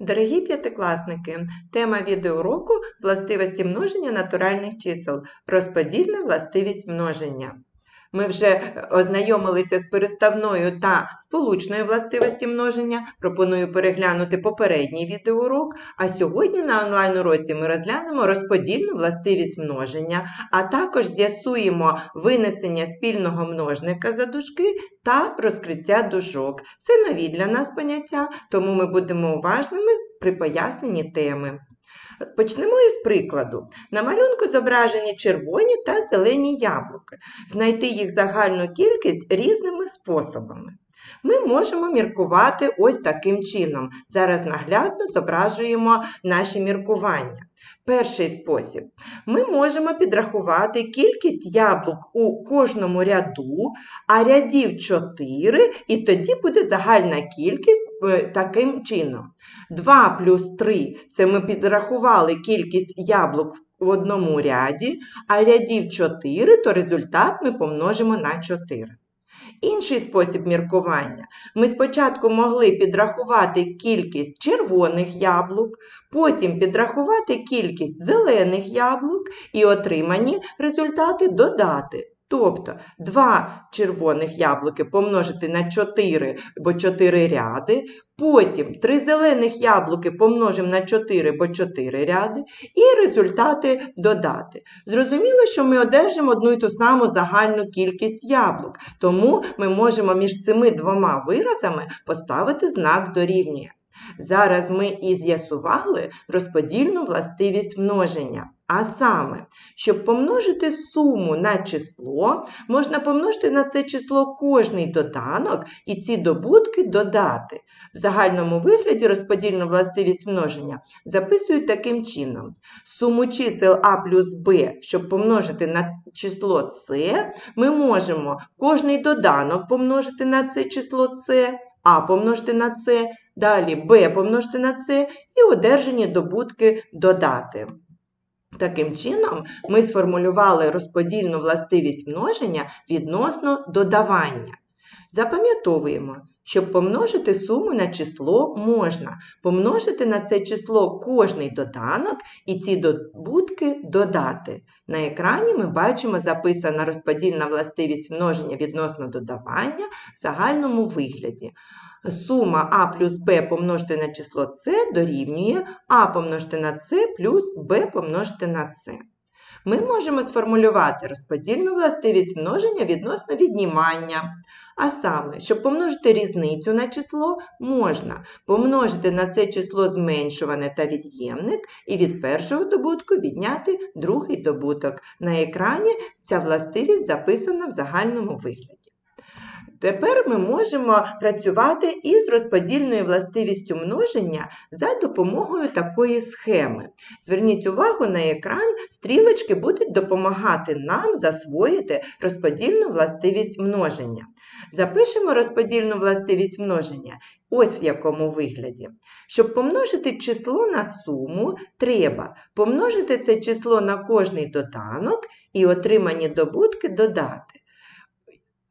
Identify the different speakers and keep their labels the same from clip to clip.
Speaker 1: Дорогі п'ятикласники, тема відеоуроку властивості множення натуральних чисел. Розподільна властивість множення. Ми вже ознайомилися з переставною та сполучною властивості множення. Пропоную переглянути попередній відеоурок. А сьогодні на онлайн-уроці ми розглянемо розподільну властивість множення, а також з'ясуємо винесення спільного множника за дужки та розкриття дужок. Це нові для нас поняття, тому ми будемо уважними при поясненні теми. Почнемо із прикладу. На малюнку зображені червоні та зелені яблуки. Знайти їх загальну кількість різними способами. Ми можемо міркувати ось таким чином. Зараз наглядно зображуємо наші міркування. Перший спосіб. Ми можемо підрахувати кількість яблук у кожному ряду, а рядів 4, і тоді буде загальна кількість таким чином. 2 плюс 3 це ми підрахували кількість яблук в одному ряді, а рядів 4, то результат ми помножимо на 4. Інший спосіб міркування. Ми спочатку могли підрахувати кількість червоних яблук, потім підрахувати кількість зелених яблук і отримані результати додати. Тобто 2 червоних яблуки помножити на 4, бо 4 ряди, потім 3 зелених яблуки помножимо на 4, бо 4 ряди, і результати додати. Зрозуміло, що ми одержимо одну і ту саму загальну кількість яблук, тому ми можемо між цими двома виразами поставити знак дорівнює. Зараз ми і з'ясували розподільну властивість множення. А саме, щоб помножити суму на число, можна помножити на це число кожний доданок і ці добутки додати. В загальному вигляді розподільну властивість множення записують таким чином. Суму чисел А плюс Б, щоб помножити на число С, ми можемо кожний доданок помножити на це число С, А помножити на С, далі Б помножити на С і одержані добутки додати. Таким чином, ми сформулювали розподільну властивість множення відносно додавання. Запам'ятовуємо, щоб помножити суму на число можна помножити на це число кожний доданок і ці добутки додати. На екрані ми бачимо записана розподільна властивість множення відносно додавання в загальному вигляді. Сума А плюс Б помножити на число С дорівнює А помножити на С плюс Б помножити на С. Ми можемо сформулювати розподільну властивість множення відносно віднімання. А саме, щоб помножити різницю на число, можна помножити на це число зменшуване та від'ємник і від першого добутку відняти другий добуток. На екрані ця властивість записана в загальному вигляді. Тепер ми можемо працювати із розподільною властивістю множення за допомогою такої схеми. Зверніть увагу на екран, стрілочки будуть допомагати нам засвоїти розподільну властивість множення. Запишемо розподільну властивість множення ось в якому вигляді. Щоб помножити число на суму, треба помножити це число на кожний доданок і отримані добутки додати.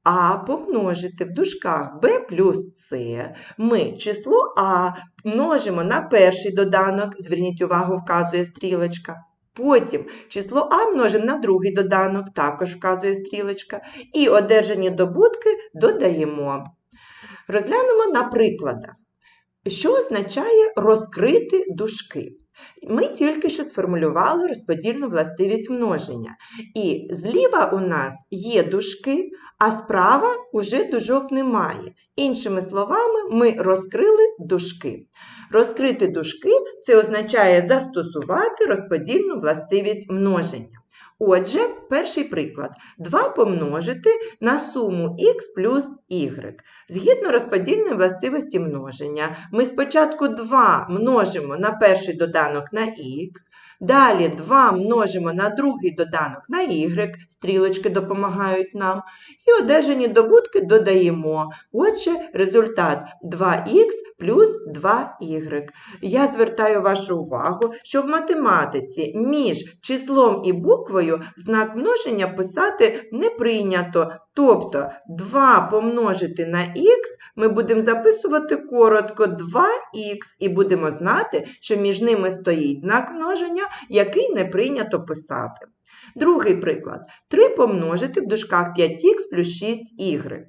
Speaker 1: А помножити в дужках b плюс c ми число А множимо на перший доданок, зверніть увагу, вказує стрілочка. Потім число А множимо на другий доданок, також вказує стрілочка. І одержані добутки додаємо. Розглянемо на прикладах. Що означає розкрити дужки? Ми тільки що сформулювали розподільну властивість множення. І зліва у нас є дужки, а справа уже дужок немає. Іншими словами, ми розкрили дужки. Розкрити дужки це означає застосувати розподільну властивість множення. Отже, перший приклад. 2 помножити на суму х плюс y. Згідно розподільної властивості множення, ми спочатку 2 множимо на перший доданок на х, Далі 2 множимо на другий доданок на y, стрілочки допомагають нам. І одержані добутки додаємо. Отже, результат 2х плюс 2y. Я звертаю вашу увагу, що в математиці між числом і буквою знак множення писати не прийнято. Тобто 2 помножити на х ми будемо записувати коротко 2х і будемо знати, що між ними стоїть знак множення, який не прийнято писати. Другий приклад. 3 помножити в дужках 5х плюс 6y.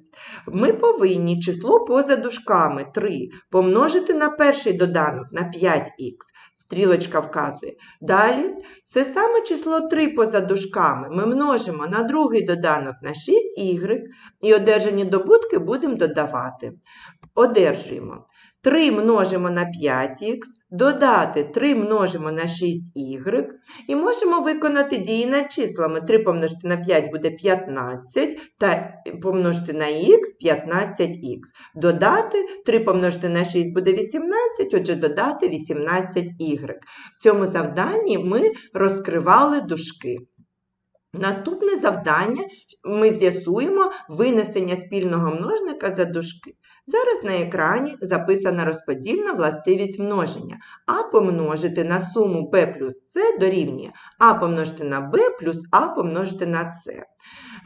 Speaker 1: Ми повинні число поза дужками 3 помножити на перший доданок на 5х. Стрілочка вказує. Далі це саме число 3 поза дужками ми множимо на другий доданок на 6y і одержані добутки будемо додавати. Одержуємо 3 множимо на 5х, додати 3 множимо на 6y і можемо виконати дії над числами. 3 помножити на 5 буде 15, та помножити на х 15х. Додати 3 помножити на 6 буде 18, отже додати 18y. В цьому завданні ми розкривали дужки. Наступне завдання ми з'ясуємо винесення спільного множника за дужки. Зараз на екрані записана розподільна властивість множення. А помножити на суму b плюс c дорівнює а помножити на b плюс а помножити на c.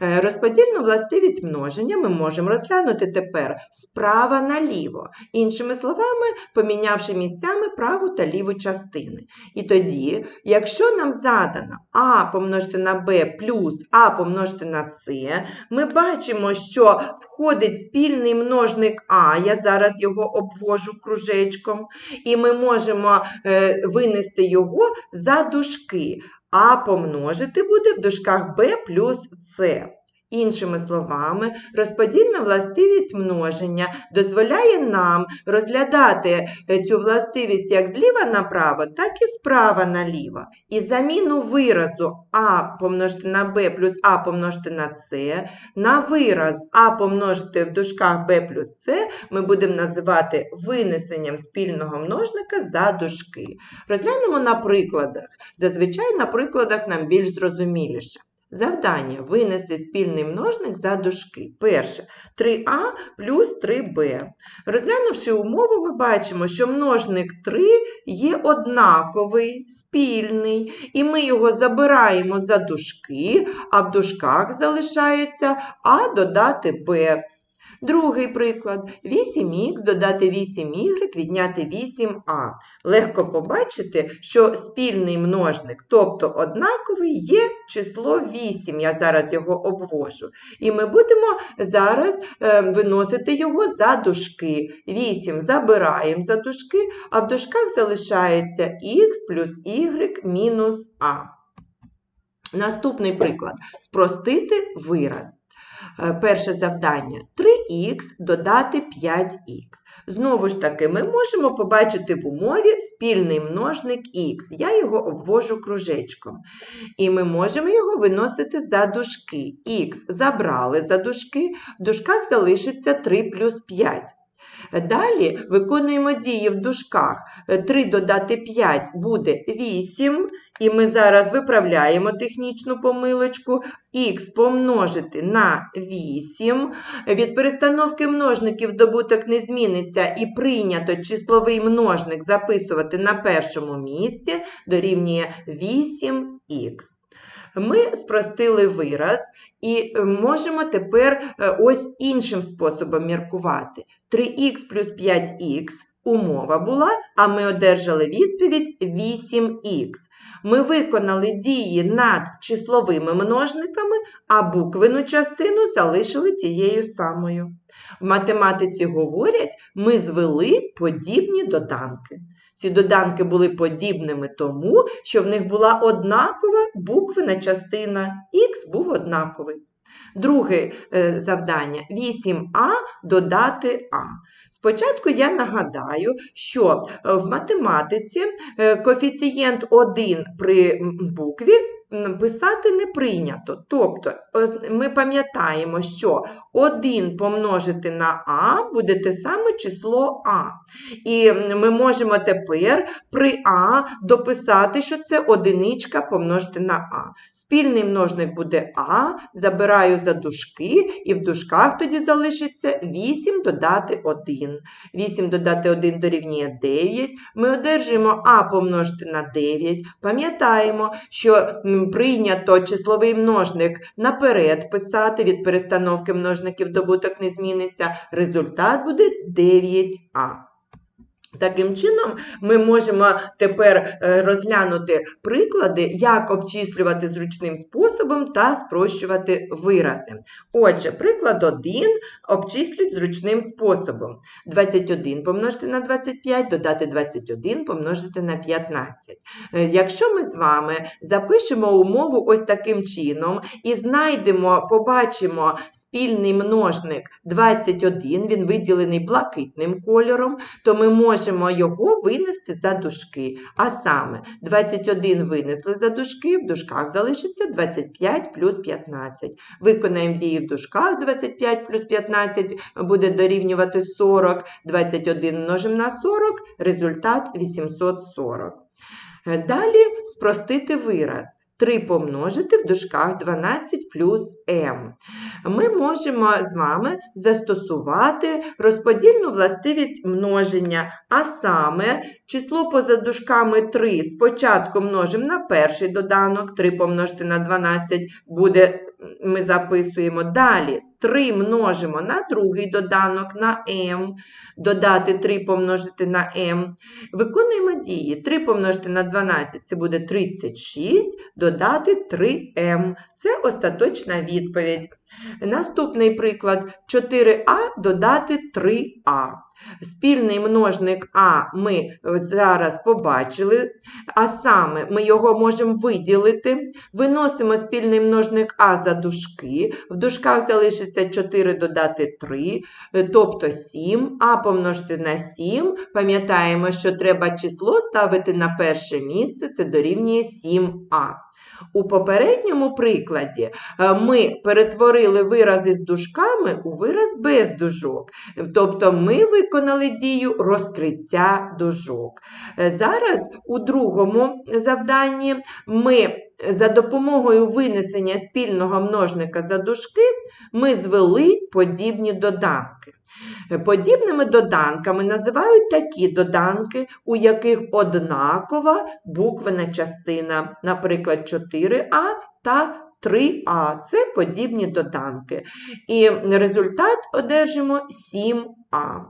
Speaker 1: Е, Розподільну властивість множення ми можемо розглянути тепер справа наліво, іншими словами, помінявши місцями праву та ліву частини. І тоді, якщо нам задано а помножити на b плюс а помножити на c, ми бачимо, що входить спільний множник а, я зараз його обвожу кружечком, і ми можемо е, винести його за дужки. А помножити буде в дужках b плюс c. Іншими словами, розподільна властивість множення дозволяє нам розглядати е, цю властивість як зліва направо, так і справа наліво. І заміну виразу а помножити на b плюс а помножити на c, на вираз а помножити в дужках b плюс c ми будемо називати винесенням спільного множника за дужки. Розглянемо на прикладах. Зазвичай на прикладах нам більш зрозуміліше. Завдання винести спільний множник за дужки. Перше 3а плюс 3b. Розглянувши умову, ми бачимо, що множник 3 є однаковий, спільний, і ми його забираємо за дужки, а в дужках залишається а додати b. Другий приклад. 8х додати 8y відняти 8а. Легко побачити, що спільний множник, тобто однаковий, є число 8. Я зараз його обвожу. І ми будемо зараз е, виносити його за дужки. 8 забираємо за дужки, а в дужках залишається х плюс y мінус а. Наступний приклад. Спростити вираз. Е, Перше завдання 3х додати 5х. Знову ж таки, ми можемо побачити в умові спільний множник х. Я його обвожу кружечком. І ми можемо його виносити за дужки. Х забрали за дужки, в дужках залишиться 3 плюс 5. Далі виконуємо дії в дужках. 3 додати 5 буде 8. І ми зараз виправляємо технічну помилочку. Х помножити на 8. Від перестановки множників добуток не зміниться і прийнято числовий множник записувати на першому місці дорівнює 8х. Ми спростили вираз і е, можемо тепер е, ось іншим способом міркувати. 3х плюс 5х умова була, а ми одержали відповідь 8х. Ми виконали дії над числовими множниками, а буквену частину залишили тією самою. В математиці говорять, ми звели подібні доданки. Ці доданки були подібними тому, що в них була однакова буквена частина, х був однаковий. Друге е, завдання 8а додати а. Спочатку я нагадаю, що е, в математиці е, коефіцієнт 1 при букві писати не прийнято. Тобто ми пам'ятаємо, що 1 помножити на А буде те саме число А. І ми можемо тепер при А дописати, що це одиничка помножити на А. Спільний множник буде А, забираю за дужки, і в дужках тоді залишиться 8 додати 1. 8 додати 1 дорівнює 9. Ми одержуємо А помножити на 9. Пам'ятаємо, що прийнято числовий множник наперед писати, від перестановки множників добуток не зміниться. Результат буде 9А. Таким чином, ми можемо тепер е, розглянути приклади, як обчислювати зручним способом та спрощувати вирази. Отже, приклад 1 обчислюють зручним способом. 21 помножити на 25, додати 21 помножити на 15. Е, якщо ми з вами запишемо умову ось таким чином і знайдемо, побачимо спільний множник 21, він виділений блакитним кольором, то ми можемо можемо його винести за дужки. А саме 21 винесли за дужки, в дужках залишиться 25 плюс 15. Виконаємо дії в дужках 25 плюс 15 буде дорівнювати 40, 21 множимо на 40, результат 840. Далі спростити вираз. 3 помножити в дужках 12 плюс m. Ми можемо з вами застосувати розподільну властивість множення, а саме число поза дужками 3 спочатку множимо на перший доданок, 3 помножити на 12 буде, ми записуємо далі. 3 множимо на другий доданок на m, додати 3 помножити на m. Виконуємо дії. 3 помножити на 12 це буде 36, додати 3m. Це остаточна відповідь. Наступний приклад 4а додати 3а. Спільний множник А ми зараз побачили, а саме ми його можемо виділити. Виносимо спільний множник А за дужки. В дужках залишиться 4 додати 3, тобто 7. А помножити на 7. Пам'ятаємо, що треба число ставити на перше місце, це дорівнює 7а. У попередньому прикладі е, ми перетворили вирази з дужками у вираз без дужок. Тобто ми виконали дію розкриття дужок. Е, зараз у другому завданні ми за допомогою винесення спільного множника за дужки ми звели подібні доданки. Подібними доданками називають такі доданки, у яких однакова буквена частина, наприклад, 4а та 3а. Це подібні доданки. І результат одержимо 7а.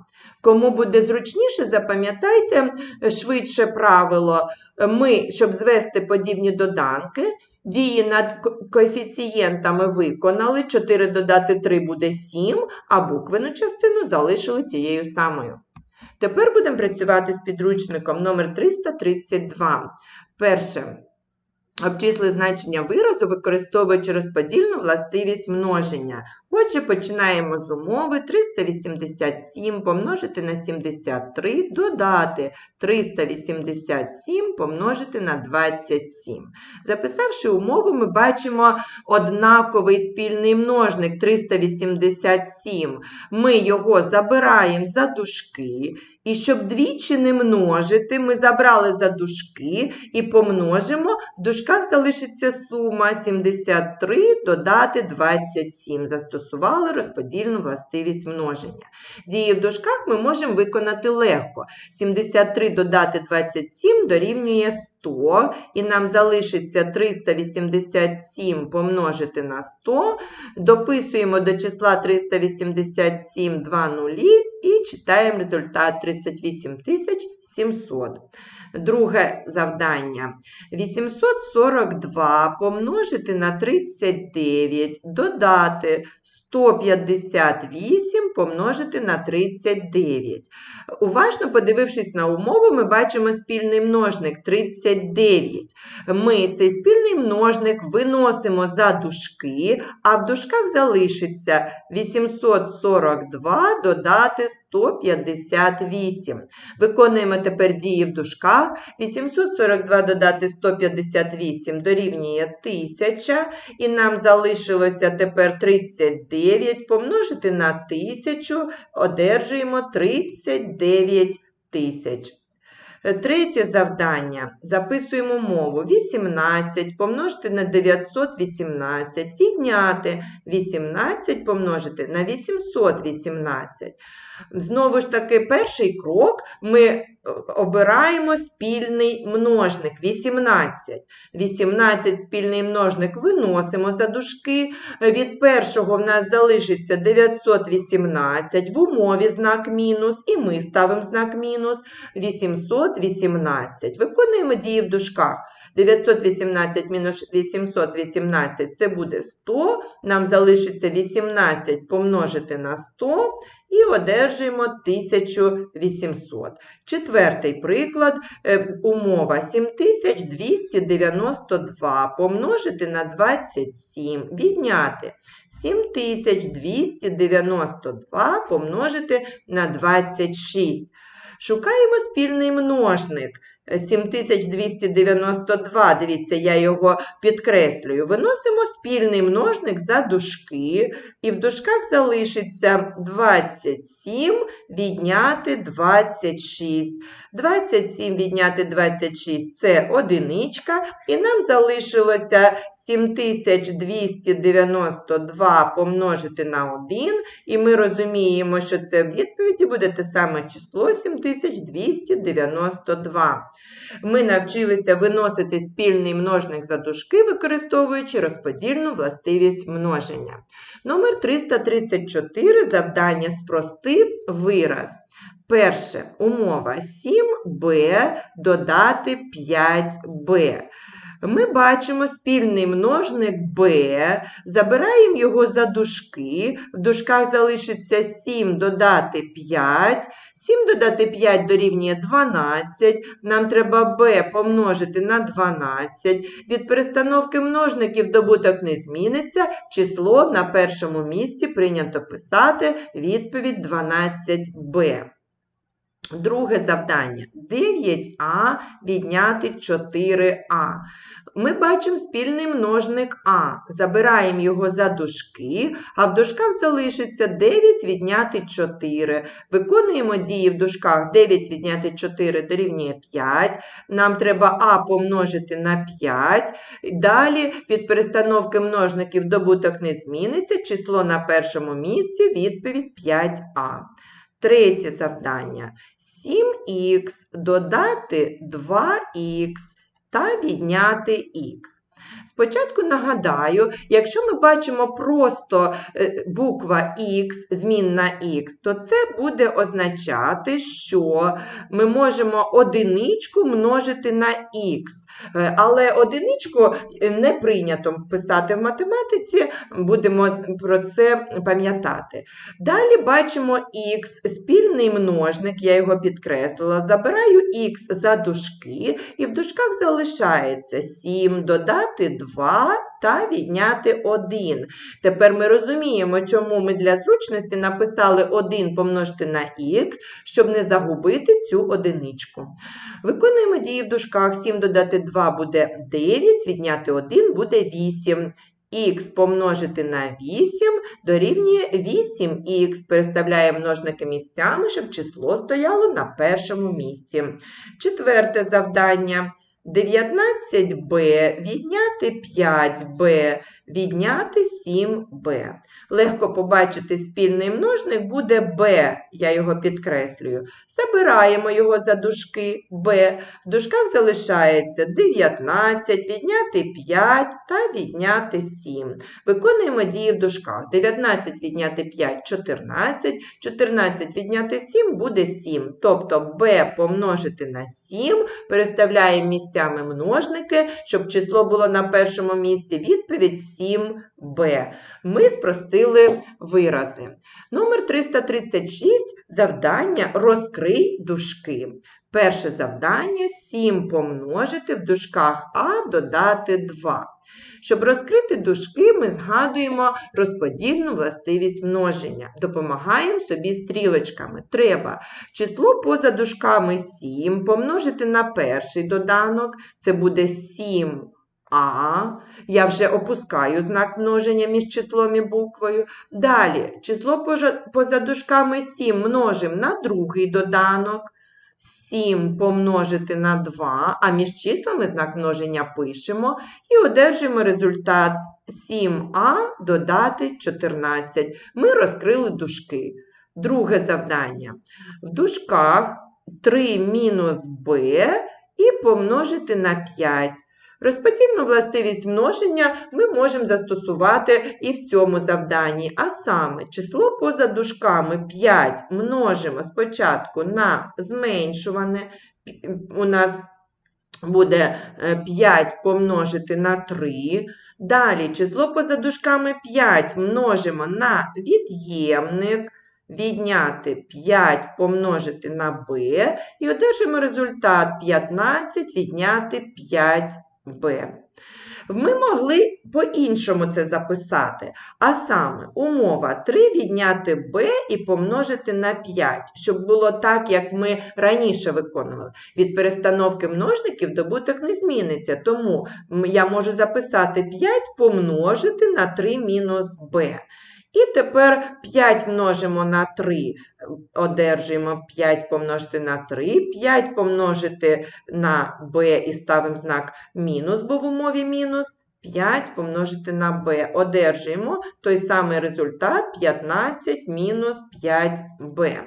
Speaker 1: Кому буде зручніше, запам'ятайте швидше правило. Ми, щоб звести подібні доданки, Дії над коефіцієнтами виконали, 4 додати 3 буде 7, а буквену частину залишили тією самою. Тепер будемо працювати з підручником номер 332. Перше. Обчисли значення виразу, використовуючи розподільну властивість множення. Отже, починаємо з умови 387 помножити на 73, додати 387 помножити на 27. Записавши умову, ми бачимо однаковий спільний множник 387. Ми його забираємо за дужки. І щоб двічі не множити, ми забрали за дужки і помножимо. В дужках залишиться сума 73 додати 27 застосували розподільну властивість множення. Дії в дужках ми можемо виконати легко. 73 додати 27 дорівнює 100, і нам залишиться 387 помножити на 100. Дописуємо до числа 387 2 нулі і читаємо результат 38 700. Друге завдання. 842 помножити на 39, додати 158 помножити на 39. Уважно подивившись на умову, ми бачимо спільний множник 39. Ми цей спільний множник виносимо за дужки, а в дужках залишиться 842 додати 158. Виконуємо тепер дії в дужках. дужках 842 додати 158 дорівнює 1000, і нам залишилося тепер 39 помножити на 1000, одержуємо 39 тисяч. Третє завдання. Записуємо мову. 18 помножити на 918, відняти 18 помножити на 818. Знову ж таки, перший крок ми е, обираємо спільний множник 18. 18 спільний множник виносимо за дужки. Від першого в нас залишиться 918, в умові знак мінус, і ми ставимо знак мінус 818. Виконуємо дії в дужках. 918 мінус 818 це буде 100. Нам залишиться 18 помножити на 100 і одержуємо 1800. Четвертий приклад. Е, Умова 7292 помножити на 27. Відняти 7292 помножити на 26. Шукаємо спільний множник. 7292, дивіться, я його підкреслюю. Виносимо спільний множник за дужки, і в дужках залишиться 27 відняти 26. 27 відняти 26 це одиничка, і нам залишилося 7292 помножити на 1, і ми розуміємо, що це в відповіді буде те саме число 7292. Ми навчилися виносити спільний множник за дужки, використовуючи розподільну властивість множення. Номер 334 завдання спрости вираз. Перше умова 7b додати 5b. Ми бачимо спільний множник b, забираємо його за дужки, в дужках залишиться 7 додати 5, 7 додати 5 дорівнює 12, нам треба b помножити на 12. Від перестановки множників добуток не зміниться, число на першому місці прийнято писати відповідь 12b. Друге завдання 9а відняти 4а. Ми бачимо спільний множник А. Забираємо його за дужки, а в дужках залишиться 9 відняти 4. Виконуємо дії в дужках 9 відняти 4 дорівнює 5. Нам треба А помножити на 5. Далі від перестановки множників добуток не зміниться. Число на першому місці відповідь 5А. Третє завдання. 7х додати 2х та відняти х. Спочатку нагадаю, якщо ми бачимо просто е, буква Х, змінна Х, то це буде означати, що ми можемо одиничку множити на Х. Е, Але одиничку не прийнято писати в математиці, будемо про це пам'ятати. Далі бачимо х, спільний множник, я його підкреслила, забираю х за дужки, і в дужках залишається 7 додати 2 та відняти 1. Тепер ми розуміємо, чому ми для зручності написали 1 помножити на х, щоб не загубити цю одиничку. Виконуємо дії в дужках. 7 додати 2 буде 9, відняти 1 буде 8. Х помножити на 8 дорівнює 8х. Переставляємо множники місцями, щоб число стояло на першому місці. Четверте завдання. 19b відняти 5b, відняти 7b. Легко побачити спільний множник буде b, я його підкреслюю. Забираємо його за дужки b. В дужках залишається 19, відняти 5 та відняти 7. Виконуємо дії в дужках. 19 відняти 5 14, 14 відняти 7 буде 7. Тобто b помножити на 7, переставляємо місцями множники, щоб число було на першому місці. Відповідь 7b. Ми спростили вирази. Номер 336 завдання розкрий дужки. Перше завдання 7 помножити в дужках А додати 2. Щоб розкрити дужки, ми згадуємо розподільну властивість множення. Допомагаємо собі стрілочками. Треба число поза дужками 7 помножити на перший доданок, це буде 7а. Я вже опускаю знак множення між числом і буквою. Далі число поза дужками 7 множимо на другий доданок. 7 помножити на 2, а між числами знак множення пишемо і одержимо результат 7а додати 14. Ми розкрили дужки. Друге завдання. В дужках 3 мінус b і помножити на 5. Розподільну властивість множення ми можемо застосувати і в цьому завданні, а саме число поза дужками 5 множимо спочатку на зменшуване, у нас буде е, 5 помножити на 3. Далі число поза дужками 5 множимо на від'ємник, відняти 5 помножити на b і одержимо результат 15 відняти 5b. Ми могли по-іншому це записати, а саме умова 3 відняти b і помножити на 5, щоб було так, як ми раніше виконували. Від перестановки множників добуток не зміниться, тому я можу записати 5 помножити на 3 мінус b. І тепер 5 множимо на 3, одержуємо 5 помножити на 3, 5 помножити на b і ставимо знак мінус, бо в умові мінус. 5 помножити на b. Одержуємо той самий результат 15 мінус 5b.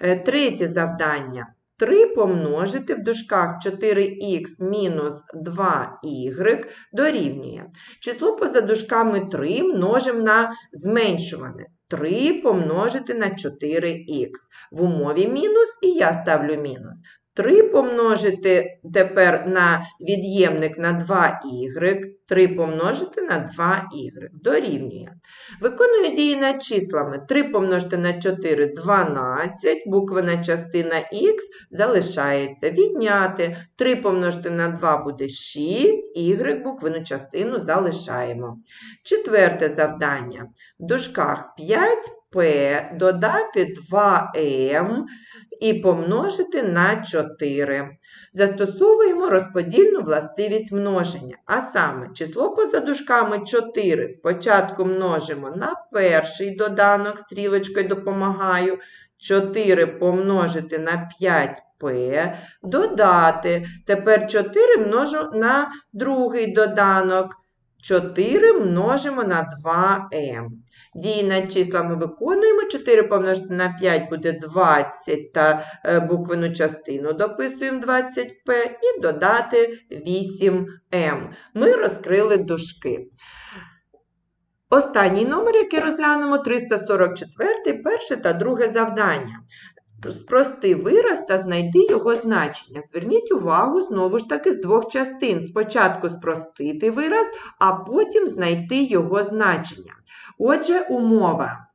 Speaker 1: Е, Третє завдання. 3 помножити в дужках 4х мінус 2y дорівнює. Число поза дужками 3 множимо на зменшуване. 3 помножити на 4х. В умові мінус і я ставлю мінус. 3 помножити тепер на від'ємник на 2y, 3 помножити на 2y дорівнює. Виконую дії над числами. 3 помножити на 4 – 12, буквена частина х залишається. Відняти 3 помножити на 2 буде 6, y буквену частину залишаємо. Четверте завдання. В дужках 5p додати 2m і помножити на 4. Застосовуємо розподільну властивість множення, а саме число поза дужками 4 спочатку множимо на перший доданок, стрілочкою допомагаю, 4 помножити на 5p, додати, тепер 4 множу на другий доданок, 4 множимо на 2m. Дії над числами виконуємо. 4 помножити на 5 буде 20 та е, буквену частину дописуємо 20p і додати 8m. Ми розкрили дужки. Останній номер, який розглянемо, 344, перше та друге завдання. Спрости вираз та знайди його значення. Зверніть увагу, знову ж таки, з двох частин. Спочатку спростити вираз, а потім знайти його значення. Отже, умова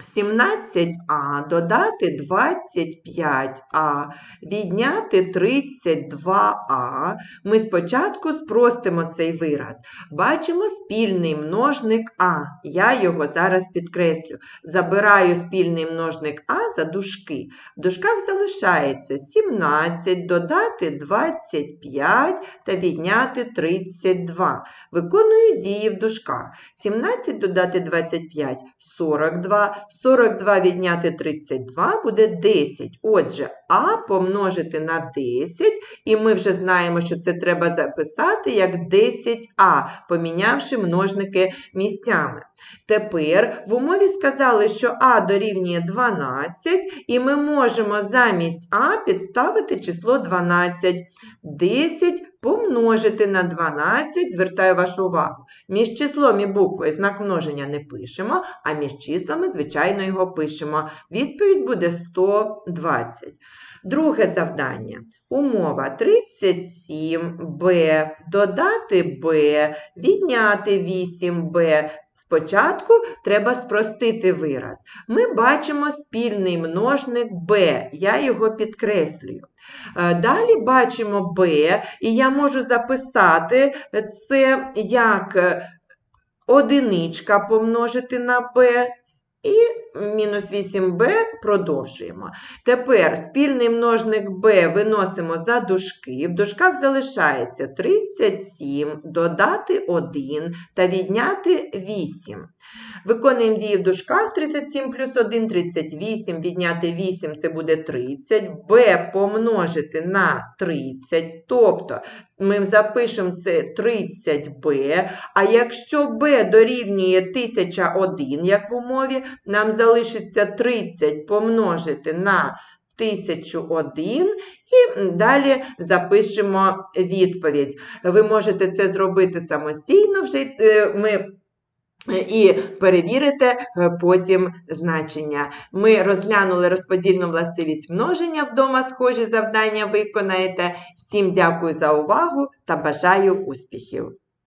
Speaker 1: 17а додати 25а, відняти 32а. Ми спочатку спростимо цей вираз. Бачимо спільний множник А. Я його зараз підкреслю. Забираю спільний множник А за дужки. В дужках залишається 17, додати 25 та відняти 32. Виконую дії в дужках. 17 додати 25 – 42. 42 відняти 32 буде 10. Отже, А помножити на 10, і ми вже знаємо, що це треба записати як 10А, помінявши множники місцями. Тепер в умові сказали, що А дорівнює 12, і ми можемо замість А підставити число 12. 10 помножити на 12, звертаю вашу увагу. Між числом і буквою знак множення не пишемо, а між числами, звичайно, його пишемо. Відповідь буде 120. Друге завдання. Умова 37b, додати b, відняти 8b, Спочатку треба спростити вираз. Ми бачимо спільний множник b, я його підкреслюю. Е, Далі бачимо b, і я можу записати це як одиничка помножити на b, і мінус 8b продовжуємо. Тепер спільний множник b виносимо за дужки. В дужках залишається 37, додати 1 та відняти 8. Виконуємо дії в дужках 37 плюс 1 – 38, відняти 8 – це буде 30, b помножити на 30, тобто ми запишемо це 30b, а якщо b дорівнює 1001, як в умові, нам залишиться 30 помножити на 1001 і далі запишемо відповідь. Ви можете це зробити самостійно, вже е, ми і перевірите е, потім значення. Ми розглянули розподільну властивість множення вдома, схожі завдання виконаєте. Всім дякую за увагу та бажаю успіхів!